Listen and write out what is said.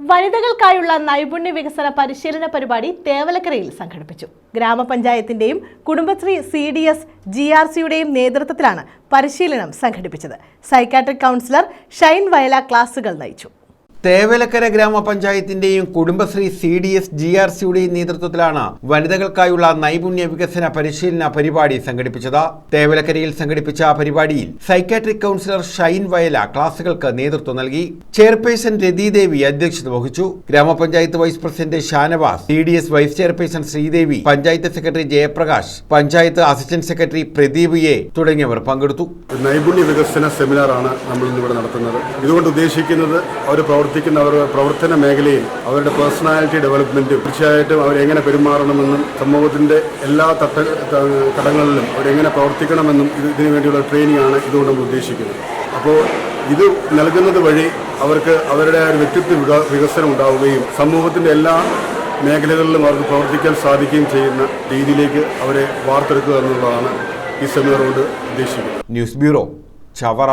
വനിതകൾക്കായുള്ള നൈപുണ്യ വികസന പരിശീലന പരിപാടി തേവലക്കരയിൽ സംഘടിപ്പിച്ചു. ഗ്രാമപഞ്ചായത്തിന്റെയും Kudumbashree C D S G R സിയുടെയും നേതൃത്വത്തിലാണ് പരിശീലനം സംഘടിപ്പിച്ചത്. സൈക്കാട്രിക് കൗൺസിലർ ഷൈൻ വയല ക്ലാസുകൾ നയിച്ചു. Thevalakkara ഗ്രാമപഞ്ചായത്തിന്റെയും Kudumbashree C D S G R സിയുടെയും നേതൃത്വത്തിലാണ് വനിതകൾക്കായുള്ള നൈപുണ്യ വികസന പരിശീലന പരിപാടി സംഘടിപ്പിച്ചത്. തേവലക്കരയിൽ സംഘടിപ്പിച്ച പരിപാടിയിൽ സൈക്കാട്രിക് കൗൺസിലർ ഷൈൻ വയല ക്ലാസുകൾക്ക് നേതൃത്വം നൽകി. ചെയർപേഴ്സൺ രതിദേവി അധ്യക്ഷത വഹിച്ചു. ഗ്രാമപഞ്ചായത്ത് vice president Shanavas C D S vice chairperson Sreedevi panchayat secretary Jayaprakash panchayat assistant secretary Pradeep A തുടങ്ങിയവർ പങ്കെടുത്തു. നൈപുണ്യ വികസന സെമിനാറാണ് നമ്മൾ ഇന്നിവിടെ നടത്തുന്നത്. ഇതുകൊണ്ട് ഉദ്ദേശിക്കുന്നത് അവർ പ്രവർത്തിക്കുന്ന അവരുടെ പ്രവർത്തന മേഖലയിൽ അവരുടെ പേഴ്സണാലിറ്റി ഡെവലപ്മെന്റും തീർച്ചയായിട്ടും അവരെങ്ങനെ പെരുമാറണമെന്നും സമൂഹത്തിന്റെ എല്ലാ തട്ട തടങ്ങളിലും അവരെങ്ങനെ പ്രവർത്തിക്കണമെന്നും ഇത് ഇതിനു വേണ്ടിയുള്ള ട്രെയിനിങ് ആണ് ഇതുകൊണ്ട് നമ്മൾ ഉദ്ദേശിക്കുന്നത്. അപ്പോൾ ഇത് നൽകുന്നത് വഴി അവർക്ക് അവരുടെ ഒരു വ്യക്തിത്വ വിക- വികസനം ഉണ്ടാവുകയും സമൂഹത്തിന്റെ എല്ലാ മേഖലകളിലും അവർക്ക് പ്രവർത്തിക്കാൻ സാധിക്കുകയും ചെയ്യുന്ന രീതിയിലേക്ക് അവരെ വാർത്തെടുക്കുക എന്നുള്ളതാണ് ഈ സെമിനാർ ഉദ്ദേശിക്കുന്നത്. News bureau Chavara.